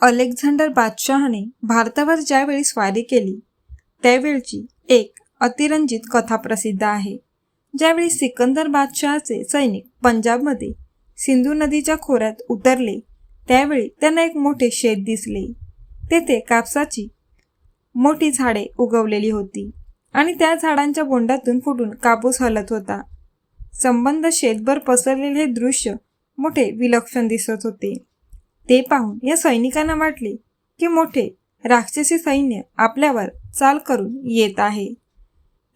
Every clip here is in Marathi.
अलेक्झांडर बादशहाने भारतावर ज्यावेळी स्वारी केली त्यावेळची एक अतिरंजित कथा प्रसिद्ध आहे. ज्यावेळी सिकंदर बादशहाचे सैनिक पंजाबमध्ये सिंधू नदीच्या खोऱ्यात उतरले त्यावेळी त्यांना एक मोठे शेत दिसले. तेथे कापसाची मोठी झाडे उगवलेली होती आणि त्या झाडांच्या बोंडातून फुटून कापूस हलत होता. संबंध शेतभर पसरलेले हे दृश्य मोठे विलक्षण दिसत होते. ते पाहून या सैनिकांना वाटले की मोठे राक्षसी सैन्य आपल्यावर चाल करून येत आहे.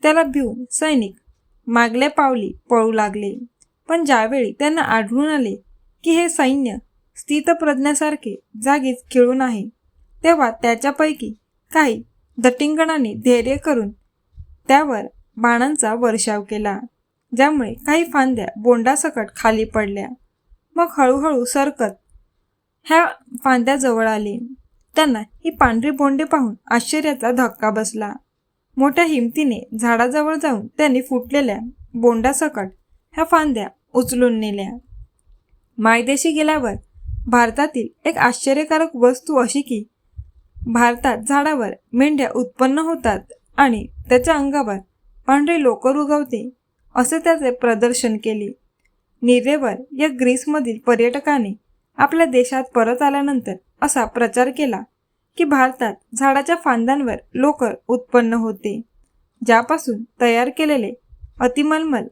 त्याला भिवून सैनिक मागल्या पावली पळू लागले. पण ज्यावेळी त्यांना आढळून आले की हे सैन्य स्थितप्रज्ञासारखे जागीच खिळून आहे तेव्हा त्याच्यापैकी काही दटिंगणांनी धैर्य करून त्यावर बाणांचा वर्षाव केला ज्यामुळे काही फांद्या बोंडासकट खाली पडल्या. मग हळूहळू सरकत ह्या फांद्याजवळ आले. त्यांना ही पांढरी बोंडे पाहून आश्चर्याचा धक्का बसला. मोठ्या हिमतीने झाडाजवळ जाऊन त्यांनी फुटलेल्या बोंडासकट ह्या फांद्या उचलून नेल्या. मायदेशी गेल्यावर भारतातील एक आश्चर्यकारक वस्तू अशी की भारतात झाडावर मेंढ्या उत्पन्न होतात आणि त्याच्या अंगावर पांढरे लोकर उगवते असे त्याचे प्रदर्शन केले. निरेवर या ग्रीसमधील पर्यटकाने आपल्या देशात परत आल्यानंतर असा प्रचार केला की भारतात झाडाच्या फांद्यांवर लोकर उत्पन्न होते ज्यापासून तयार केलेले अतिमलमल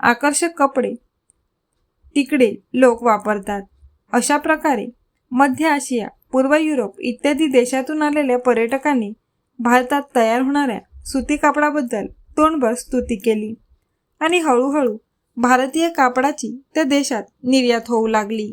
आकर्षक कपडे तिकडे लोक वापरतात. अशा प्रकारे मध्य आशिया पूर्व युरोप इत्यादी देशातून आलेल्या पर्यटकांनी भारतात तयार होणाऱ्या सुती कापडाबद्दल तोंडभर स्तुती केली आणि हळूहळू भारतीय कापडाची त्या देशात निर्यात होऊ लागली.